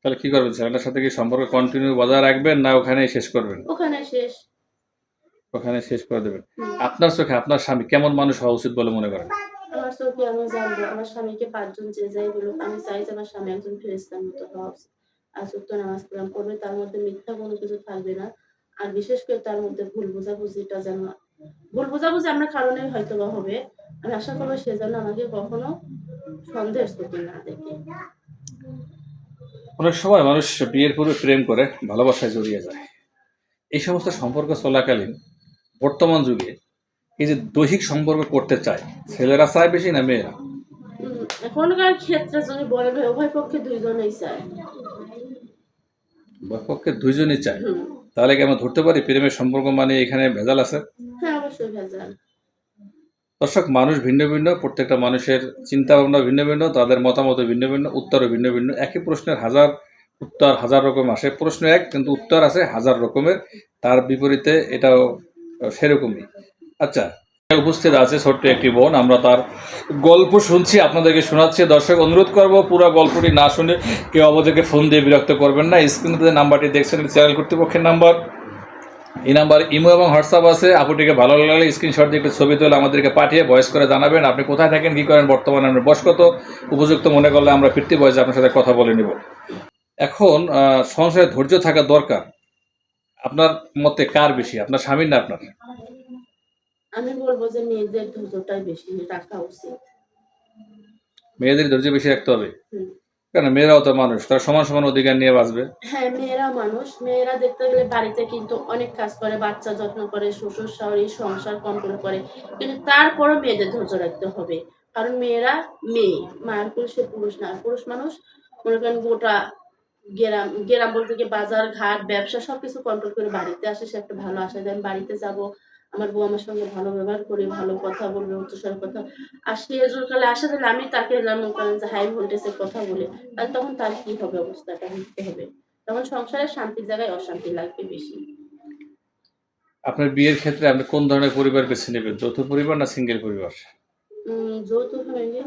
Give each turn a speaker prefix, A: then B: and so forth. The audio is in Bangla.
A: তাহলে কি করবেন? ছেলেটার সাথে কি সম্পর্ক কন্টিনিউ বজায় রাখবেন না ওখানেই শেষ করবেন?
B: ওখানে শেষ।
A: ওখানে শেষ করে দেবেন। আপনার চোখে আপনার স্বামী কেমন মানুষ হওয়া উচিত বলে মনে করেন?
B: আমার চোখে আমি জানব আমার স্বামীকে পাঁচজন যে যাই বলুক আমি চাই যে আমার স্বামী একজন ফেরেস্তার মতো হওয়া উচিত। আর সত্য নামাজ কালাম করবে তার মধ্যে মিথ্যা কোনো কিছু থাকবে না। আর বিশেষ করে তার মধ্যে ভুল বোঝাবুঝিটা যেন ভুল বোঝাবুঝি আমরা কারণে হয়তো বা হবে। আমি আশা করব সে যেন আমাকে কখনো সন্দেহের চোখে না দেখে।
A: অনেক সময় মানুষ বিয়ের পূর্বে প্রেম করে ভালোবাসায় জড়িয়ে যায়। এই সমস্ত সম্পর্ক চলাকালীন বর্তমান যুগে এই যে দৈহিক সম্পর্ক করতে চায় ছেলেরা চায় বেশি না মেয়েরা?
B: এখনকার ক্ষেত্রে যদি বলে ভাই উভয় পক্ষে দুইজনেই চায়।
A: উভয় পক্ষে দুইজনই চায়? তাহলে কি আমরা ধরতে পারি প্রেমের সম্পর্ক মানে এখানে ভেজাল আছে?
B: হ্যাঁ অবশ্যই ভেজাল।
A: দর্শক, মানুষ ভিন্ন ভিন্ন, প্রত্যেকটা মানুষের চিন্তা ভাবনা ভিন্ন ভিন্ন, তাদের মতামত ভিন্ন ভিন্ন, উত্তরও ভিন্ন ভিন্ন, একই প্রশ্নের হাজার উত্তর হাজার রকম আসে। প্রশ্ন এক, কিন্তু উত্তর আছে হাজার রকমের, তার বিপরীতে এটাও সেরকমই। আচ্ছা উপস্থিত আছে ছোট্ট একটি বোন, আমরা তার গল্প শুনছি, আপনাদেরকে শোনাচ্ছি। দর্শক, অনুরোধ করব পুরো গল্পটি না শুনে কেউ আমাদেরকে ফোন দিয়ে বিরক্ত করবেন না। স্ক্রিনে নাম্বারটি দেখছেন চ্যানেল কর্তৃপক্ষের নাম্বার। এই নাম্বার ইমো এবং হোয়াটসঅ্যাপ আছে। আপুটিকে ভালো লাগলে স্ক্রিনশট দিয়ে একটু ছবি তুলে আমাদেরকে পাঠিয়ে ভয়েস করে জানাবেন। আপনি কোথায় থাকেন কী করেন বর্তমানে আপনার বয়স কত? উপযুক্ত মনে করলে আমরা ফিরতি বয়সে আপনার সাথে কথা বলে নিব। এখন সংসারে ধৈর্য থাকা দরকার। আপনার মতে কার বেশি? আপনার স্বামীর না আপনার?
B: আমি বলব যে মেয়েদের ধৈর্যটাই বেশি রাখা উচিত।
A: মেয়েদের ধৈর্য বেশি রাখতে হবে। কেন? মেয়েরাও তো মানুষ, তারা সমান সমান অধিকার নিয়ে বাঁচবে।
B: হ্যাঁ মেয়েরা মানুষ। মেয়েরা দেখতে গেলে বাড়িতে কিন্তু অনেক কাজ করে, বাচ্চা যত্ন করে, শ্বশুর, শাশুড়ি, সংসার কন্ট্রোল করে। কিন্তু তারপরও মেয়েদের ধৈর্য রাখতে হবে। কারণ মেয়েরা মেয়ে, মায়ের পুরুষে পুরুষ না। পুরুষ মানুষ, মনে করেন গোটা গ্রাম গ্রাম বলতে গিয়ে বাজার, ঘাট, ব্যবসা সবকিছু কন্ট্রোল করে বাড়িতে আসে, সে একটা ভালো আশা আমি বাড়িতে যাব। আমার বউ আমার সঙ্গে ভালো ব্যবহার করে ভালো কথা বলবে উচ্চস্বর কথা। আর সে জোরকালে আসে তাহলে আমি তাকে মনে করেন যে হাই ভোল্টেজের কথা বলে। তাহলে তখন তার কি হবে অবস্থাটা? হতে হবে। তখন সংসারে শান্তির জায়গায় অশান্তি লাগবে বেশি।
A: আপনার বিয়ের ক্ষেত্রে আপনি কোন ধরনের পরিবার বেছে নেবেন? যৌথ পরিবার না সিঙ্গেল পরিবার?
B: যৌথ ফ্যামিলি